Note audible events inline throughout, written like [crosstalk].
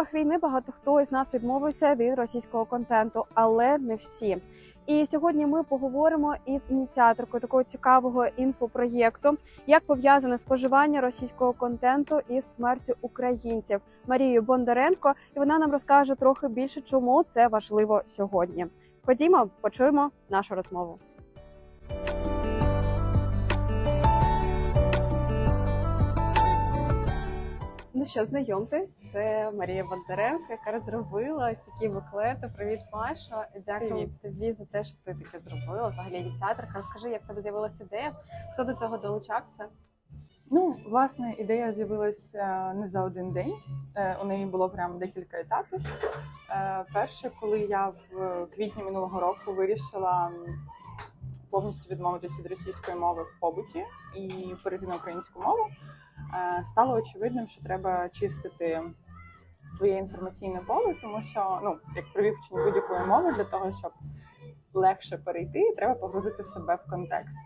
умовах війни багато хто із нас відмовився від російського контенту, але не всі. І сьогодні ми поговоримо із ініціаторкою такого цікавого інфопроєкту, як пов'язане споживання російського контенту із смертю українців Марією Бондаренко, і вона нам розкаже трохи більше, чому це важливо сьогодні. Ходімо, почуємо нашу розмову. Ну що, знайомтесь, це Марія Бондаренко, яка розробила ось такі буклети. Привіт, Маша. Дякую Привіт. тобі за те, що ти таке зробила. Взагалі ініціаторка. Розкажи, як в тебе з'явилася ідея? Хто до цього долучався? Ну, власне, ідея з'явилася не за один день. Е, У неї було прям декілька етапів. Е, Перше, коли я в квітні минулого року вирішила повністю відмовитися від російської мови в побуті і перейти на українську мову, е, стало очевидним, що треба чистити своє інформаційне поле, тому що, ну, як при вивченні будь-якої мови, для того, щоб легше перейти, треба погрузити себе в контекст.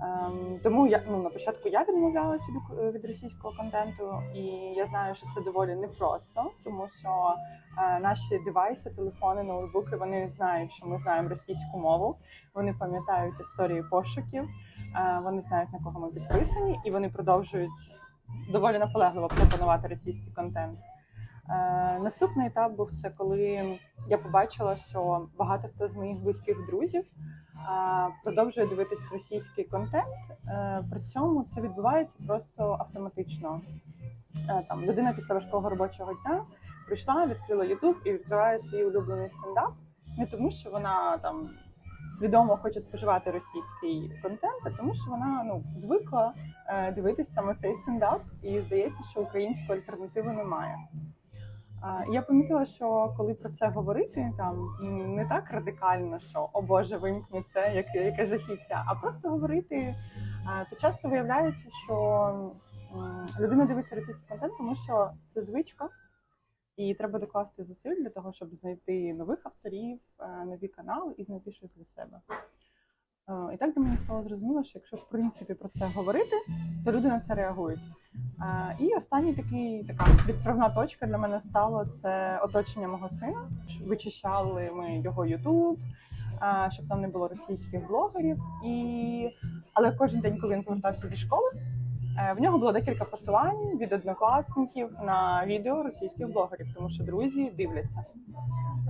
Ем, тому я ну на початку я відмовлялася від, від російського контенту, і я знаю, що це доволі непросто, тому що е, наші девайси, телефони, ноутбуки, вони знають, що ми знаємо російську мову. Вони пам'ятають історії пошуків, е, вони знають на кого ми підписані, і вони продовжують доволі наполегливо пропонувати російський контент. Е, наступний етап був це, коли я побачила, що багато хто з моїх близьких друзів продовжує дивитись російський контент. Е, При цьому це відбувається просто автоматично. Е, Там людина після важкого робочого дня прийшла, відкрила YouTube і відкриває свій улюблений стендап. Не тому, що вона там свідомо хоче споживати російський контент, а тому, що вона ну звикла е, дивитись саме цей стендап, і здається, що української альтернативи немає. Я помітила, що коли про це говорити, там не так радикально, що о Боже, вимкни це, яке, яке жахіття, а просто говорити, то часто виявляється, що людина дивиться російський контент, тому що це звичка, і треба докласти зусиль для того, щоб знайти нових авторів, е, нові канали і знайти щось для себе. Е, І так для мене стало зрозуміло, що якщо в принципі про це говорити, то люди на це реагують. Е, І останній такий така відправна точка для мене стало це оточення мого сина. Вичищали ми його Ютуб, щоб там не було російських блогерів. І але кожен день, коли він повертався зі школи, в нього було декілька посилань від однокласників на відео російських блогерів, тому що друзі дивляться.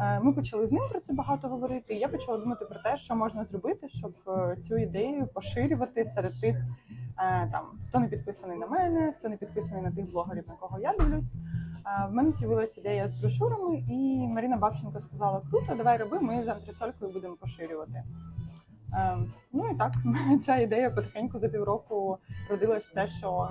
Е, Ми почали з ним про це багато говорити. І я почала думати про те, що можна зробити, щоб е, цю ідею поширювати серед тих, е, там хто не підписаний на мене, хто не підписаний на тих блогерів, на кого я дивлюсь. Е, В мене з'явилася ідея з брошурами, і Маріна Бабченко сказала: круто, давай роби, ми з антресолькою будемо поширювати. Е, Ну і так, [laughs] ця ідея потихеньку за півроку родилась те, що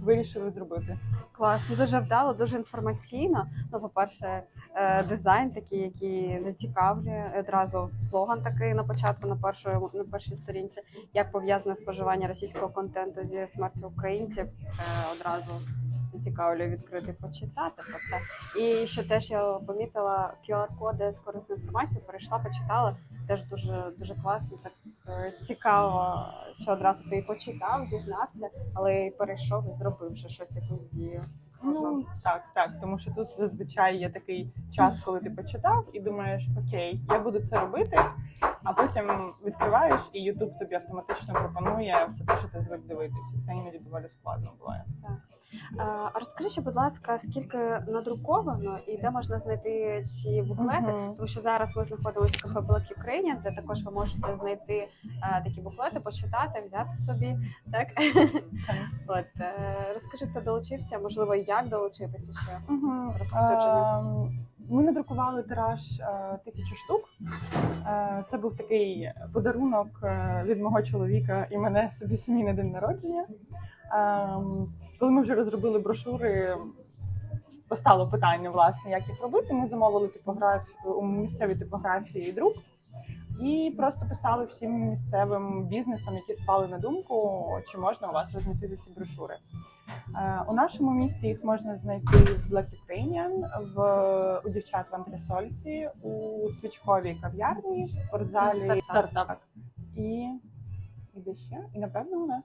вирішили зробити. Класно, дуже вдало, дуже інформаційно. Ну, по-перше, е, дизайн такий, який зацікавлює. Одразу слоган такий на початку, на першої на першій сторінці, як пов'язане споживання російського контенту зі смертю українців. Це одразу зацікавлює відкрити почитати про це. І що теж я помітила QR-коди з корисною інформацією, перейшла, почитала. Теж дуже дуже класно, так е, цікаво, що одразу ти почитав, дізнався, але і перейшов і зробив вже щось якусь дію. Ну так, так, тому що тут зазвичай є такий час, коли ти почитав і думаєш, окей, я буду це робити, а потім відкриваєш, і Ютуб тобі автоматично пропонує все те, що ти звик дивитися. Це іноді доволі складно буває. Е, А розкажи ще, будь ласка, скільки надруковано і де можна знайти ці буклети? Мгм. Тому що зараз ми знаходимося в кафе Black Ukrainian, де також ви можете знайти е, такі буклети, почитати, взяти собі. Так от е, розкажи, хто долучився, можливо, як долучитися ще Мгм. розповсюдження. Ем, Ми надрукували тираж е, тисячу штук. Е, Це був такий подарунок е, від мого чоловіка і мене собі самі на день народження. Коли ми вже розробили брошури, постало питання, власне, як їх робити. Ми замовили типографію у місцевій типографії друк і просто писали всім місцевим бізнесам, які спали на думку, чи можна у вас розмістити ці брошури. Е, У нашому місті їх можна знайти в Black Ukrainian, в у дівчат в антресольці, у свічковій кав'ярні, в спортзалі Стартап. і і де ще. І напевно у нас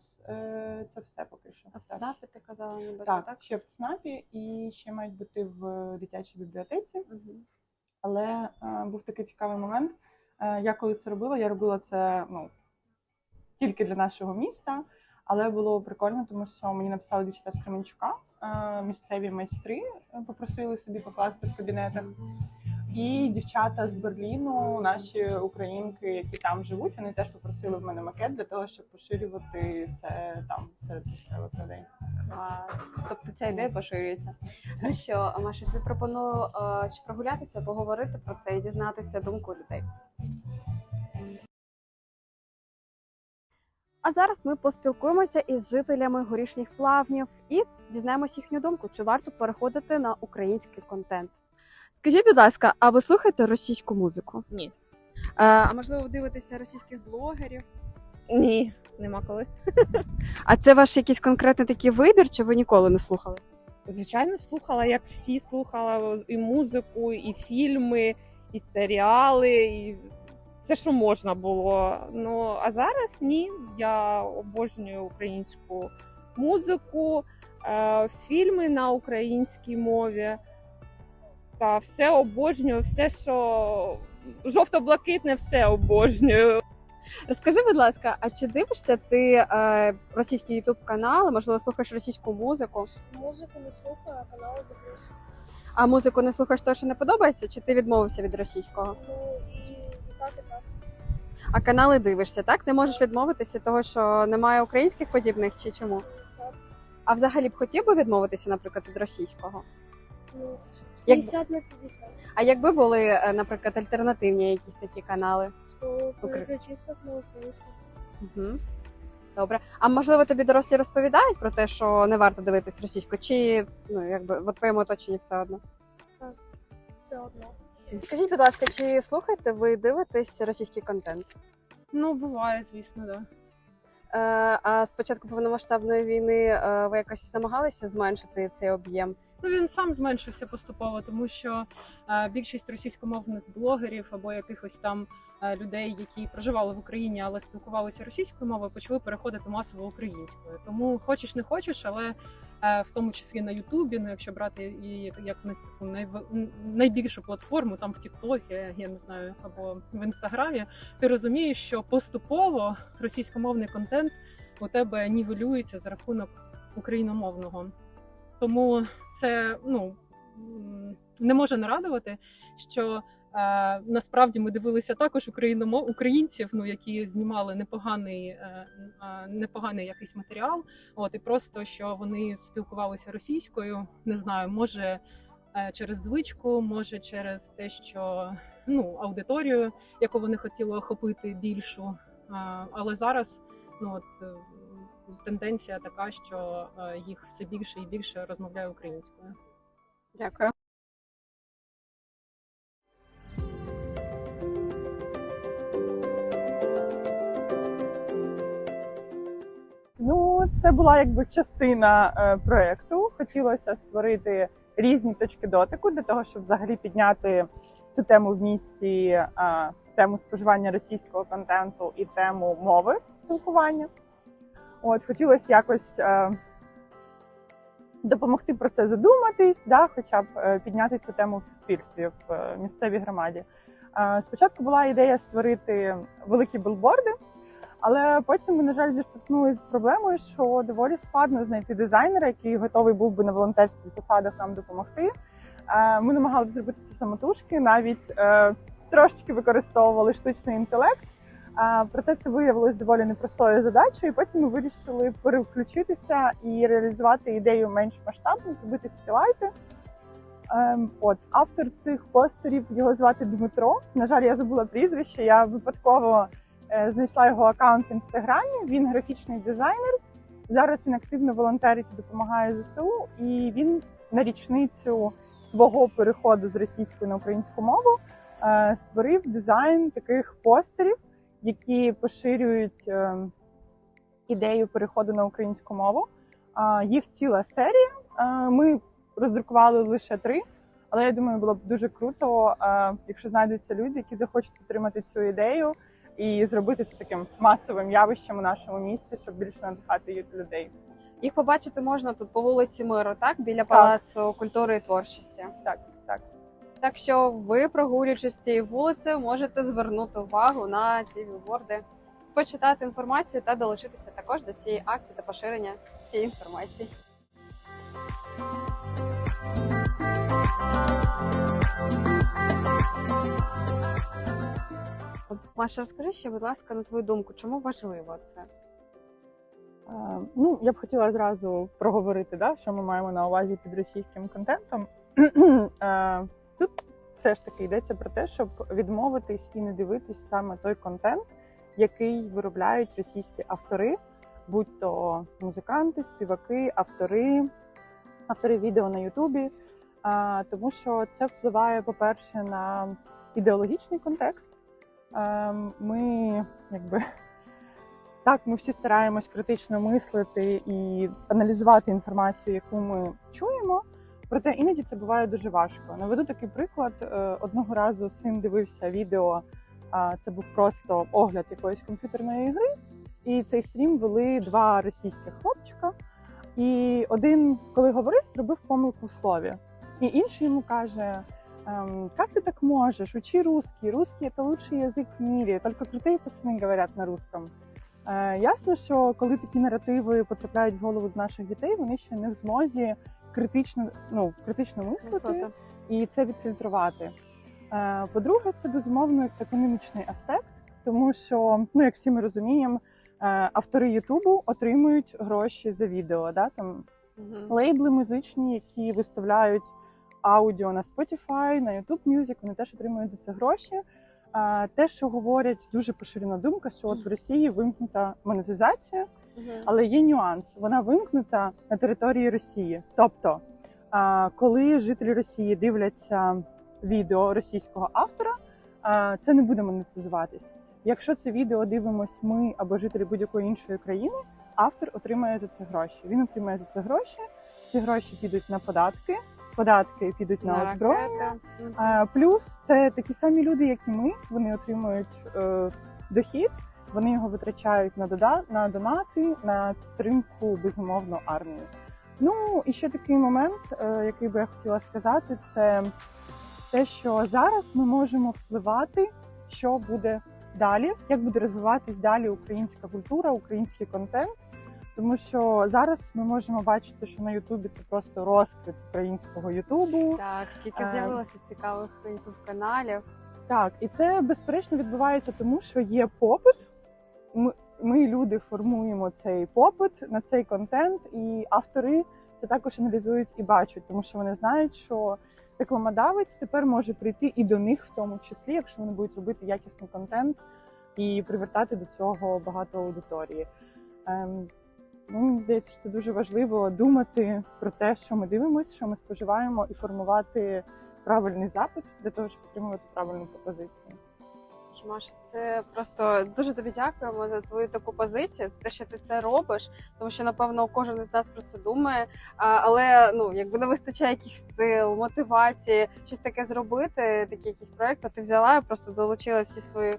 це все поки що. А в ЦНАПі ти казала, ніби Так, так? ще в ЦНАПі і ще мають бути в дитячій бібліотеці. Мгм. Але е, був такий цікавий момент. Е, я коли це робила, я робила це ну, тільки для нашого міста, але було прикольно, тому що мені написали дівчата з Кременчука, е, місцеві майстри е, попросили собі покласти в кабінетах. І дівчата з Берліну, наші українки, які там живуть, вони теж попросили в мене макет для того, щоб поширювати це там серед людей. Клас. Тобто ця ідея поширюється. Ну що, Маша, тобі пропоную е, ще прогулятися, поговорити про це і дізнатися думку людей. А зараз ми поспілкуємося із жителями горішніх плавнів і дізнаємося їхню думку, чи варто переходити на український контент. Скажіть, будь ласка, а ви слухаєте російську музику? Ні. А, а можливо, ви дивитеся російських блогерів? Ні, нема коли. А це ваш якийсь конкретний такий вибір, чи ви ніколи не слухали? Звичайно, слухала, як всі слухала і музику, і фільми, і серіали, і все, що можна було. Ну а зараз ні. Я обожнюю українську музику, е, фільми на українській мові. Та все обожнюю, все, що жовто-блакитне, все обожнюю. Розкажи, будь ласка, а чи дивишся ти е, російські ютуб канали, можливо, слухаєш російську музику? Музику не слухаю, а канали дивлюсь. А музику не слухаєш того, що не подобається, чи ти відмовився від російського? Ну і, і так, і так. А канали дивишся, так? Не можеш відмовитися того, що немає українських подібних, чи чому? Так. А взагалі б хотів би відмовитися, наприклад, від російського? Ну, Як- 50 на 50. А якби були, е, наприклад, альтернативні якісь такі канали? То переключитися на українську. Угу. Добре. А можливо, тобі дорослі розповідають про те, що не варто дивитись російську, чи ну якби в твоєму оточенні все одно? Це одно. Скажіть, будь ласка, чи слухаєте ви дивитесь російський контент? Ну, буває, звісно, так. Да. Е, а з початку повномасштабної війни е, ви якось намагалися зменшити цей об'єм? Ну він сам зменшився поступово, тому що е, більшість російськомовних блогерів або якихось там е, людей, які проживали в Україні, але спілкувалися російською мовою, почали переходити масово українською. Тому хочеш не хочеш, але е, в тому числі на Ютубі, ну якщо брати і як, на таку найв- найбільшу платформу, там в Тіктокі, я не знаю, або в інстаграмі, ти розумієш, що поступово російськомовний контент у тебе нівелюється за рахунок україномовного. Тому це ну не може не радувати, що е, насправді ми дивилися також україномо- українців, ну які знімали непоганий, е, непоганий якийсь матеріал. От і просто що вони спілкувалися російською. Не знаю, може е, через звичку, може через те, що ну аудиторію, яку вони хотіли охопити більшу. Але зараз ну от. Тенденція така, що е, їх все більше і більше розмовляє українською. Дякую. Ну, це була якби частина е, проекту. Хотілося створити різні точки дотику для того, щоб взагалі підняти цю тему в місті, е, тему споживання російського контенту і тему мови спілкування. От хотілося якось е, допомогти про це задуматись, да, хоча б е, підняти цю тему в суспільстві в е, місцевій громаді. Спочатку була ідея створити великі билборди. Але потім ми, на жаль, зіштовхнулися з проблемою, що доволі складно знайти дизайнера, який готовий був би на волонтерських засадах нам допомогти. Ми намагалися зробити це самотужки, навіть трошечки використовували штучний інтелект. Проте це виявилось доволі непростою задачею. І потім ми вирішили переключитися і реалізувати ідею менш масштабну, зробити стілайти. Ем, От автор цих постерів його звати Дмитро. На жаль, я забула прізвище. Я випадково е, знайшла його аккаунт в інстаграмі. Він графічний дизайнер. Зараз він активно волонтерить і допомагає ЗСУ. І він на річницю свого переходу з російської на українську мову е, створив дизайн таких постерів, які поширюють е, ідею переходу на українську мову. Їх ціла серія. Ми роздрукували лише три. Але я думаю, було б дуже круто, е, якщо знайдуться люди, які захочуть підтримати цю ідею і зробити це таким масовим явищем у нашому місті, щоб більше надихати людей. Їх побачити можна тут по вулиці Миру, так? Біля Палацу культури і творчості. Так, так. Так що ви, прогулюючись цією вулицею, можете звернути увагу на ці білборди, почитати інформацію та долучитися також до цієї акції та поширення цієї інформації. Маша, розкажи ще, будь ласка, на твою думку, чому важливо це? Е, Ну, я б хотіла зразу проговорити, да, що ми маємо на увазі під російським контентом. [clears throat] Тут все ж таки йдеться про те, щоб відмовитись і не дивитись саме той контент, який виробляють російські автори, будь то музиканти, співаки, автори, автори відео на Ютубі. Тому що це впливає, по-перше, на ідеологічний контекст. Ми якби так, ми всі стараємось критично мислити і аналізувати інформацію, яку ми чуємо. Проте іноді це буває дуже важко. Наведу такий приклад. Е, Одного разу син дивився відео. Це був просто огляд якоїсь комп'ютерної гри, і цей стрім вели два російських хлопчика. І один, коли говорив, зробив помилку в слові. І інший йому каже: ем, Як ти так можеш? Учи русский. Русский – це лучший язик в мірі. Тільки крутые пацани говорять на русском. Е, ясно, що коли такі наративи потрапляють в голову наших дітей, вони ще не в змозі критично, ну, критично мислити і це відфільтрувати. Е, По-друге, це безумовно економічний аспект, тому що, ну як всі ми розуміємо, е, автори Ютубу отримують гроші за відео. Да? Там Мгм. лейбли музичні, які виставляють аудіо на Spotify, на YouTube Music, вони теж отримують за це гроші. Те, що говорять, дуже поширена думка, що от в Росії вимкнута монетизація. Але є нюанс. Вона вимкнута на території Росії. Тобто, коли жителі Росії дивляться відео російського автора, це не буде монетизуватись. Якщо це відео дивимось ми або жителі будь-якої іншої країни, автор отримає за це гроші. Він отримає за це гроші. Ці гроші підуть на податки, податки підуть на, На озброєння. А, плюс це такі самі люди, як і ми. Вони отримують е, дохід, вони його витрачають на дода на донати, на підтримку безумовно армії. Ну і ще такий момент, е, який би я хотіла сказати, це те, що зараз ми можемо впливати, що буде далі, як буде розвиватись далі українська культура, український контент. Тому що зараз ми можемо бачити, що на Ютубі це просто розквіт українського Ютубу. Так, скільки Е, з'явилося цікавих ютуб каналів. Так, і це безперечно відбувається тому, що є попит. Ми, ми люди формуємо цей попит на цей контент, і автори це також аналізують і бачать, тому що вони знають, що рекламодавець тепер може прийти і до них, в тому числі, якщо вони будуть робити якісний контент і привертати до цього багато аудиторії. Ем, ну, мені здається, що це дуже важливо думати про те, що ми дивимося, що ми споживаємо, і формувати правильний запит для того, щоб отримувати правильну пропозицію. Маша, це просто дуже тобі дякуємо за твою таку позицію, за те, що ти це робиш, тому що напевно кожен із нас про це думає. Але ну якби не вистачає якихось сил, мотивації, щось таке зробити, такі якісь проекти. Ти взяла і просто долучила всі свої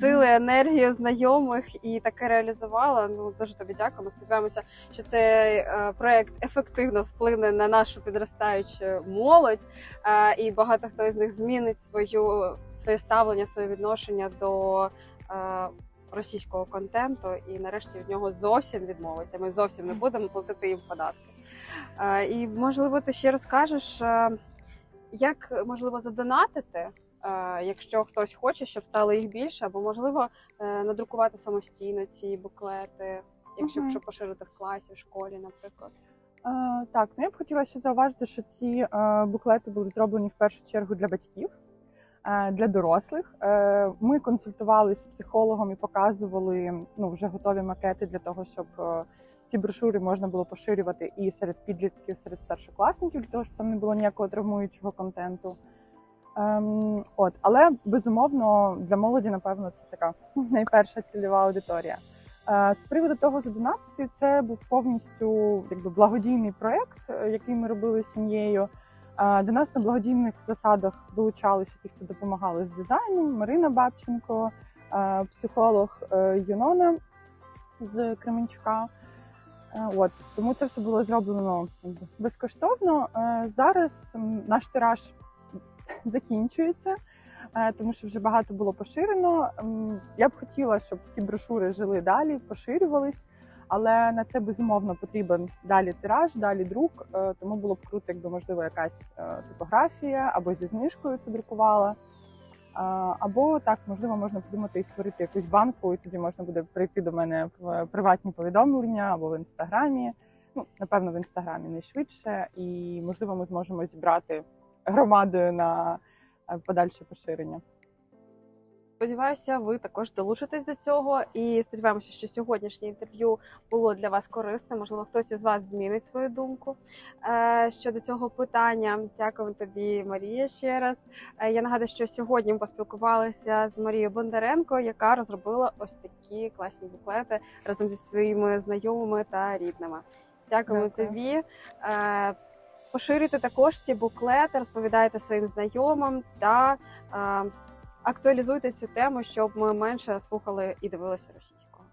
сили, енергію знайомих і таке реалізувала. Ну дуже тобі дякуємо. Сподіваємося, що цей е, проект ефективно вплине на нашу підростаючу молодь. Е, і багато хто із них змінить свою своє ставлення, своє відношення до е, російського контенту, і нарешті від нього зовсім відмовиться. Ми зовсім не будемо платити їм податки. Е, і можливо, ти ще розкажеш, е, як можливо задонатити. е, Якщо хтось хоче, щоб стало їх більше, або можливо е, надрукувати самостійно ці буклети, якщо щоб поширити в класі, в школі, наприклад. Е, так, ну я б хотіла ще зауважити, що ці буклети були зроблені в першу чергу для батьків, для дорослих. Е, ми консультувалися з психологом і показували ну, вже готові макети для того, щоб е, ці брошури можна було поширювати і серед підлітків, серед старшокласників, для того, щоб там не було ніякого травмуючого контенту. Ем, от, але безумовно для молоді, напевно, це така [laughs] найперша цільова аудиторія. Е, З приводу того задонатити, це був повністю якби благодійний проект, е, який ми робили з сім'єю. До нас на благодійних засадах долучалися ті, хто допомагали з дизайном, Марина Бабченко, психолог е, Юнона з Кременчука. Е, От тому це все було зроблено безкоштовно. Е, Зараз наш тираж закінчується, тому що вже багато було поширено. Я б хотіла, щоб ці брошури жили далі, поширювались, але на це безумовно потрібен далі тираж, далі друк. Е, Тому було б круто, якби можливо якась е, типографія або зі знижкою це друкувала. Або так, можливо, можна подумати і створити якусь банку, і тоді можна буде прийти до мене в приватні повідомлення або в інстаграмі. Ну, напевно, в інстаграмі найшвидше, і можливо, ми зможемо зібрати громадою на е, подальше поширення. Сподіваюся, ви також долучитесь до цього і сподіваємося, що сьогоднішнє інтерв'ю було для вас корисним. Можливо, хтось із вас змінить свою думку е, щодо цього питання. Дякую тобі, Марія, ще раз. Е, Я нагадую, що сьогодні ми поспілкувалися з Марією Бондаренко, яка розробила ось такі класні буклети разом зі своїми знайомими та рідними. Дякуємо Дякую. тобі. Е, Поширюйте також ці буклети, розповідайте своїм знайомим та актуалізуйте цю тему, щоб ми менше слухали і дивилися російського.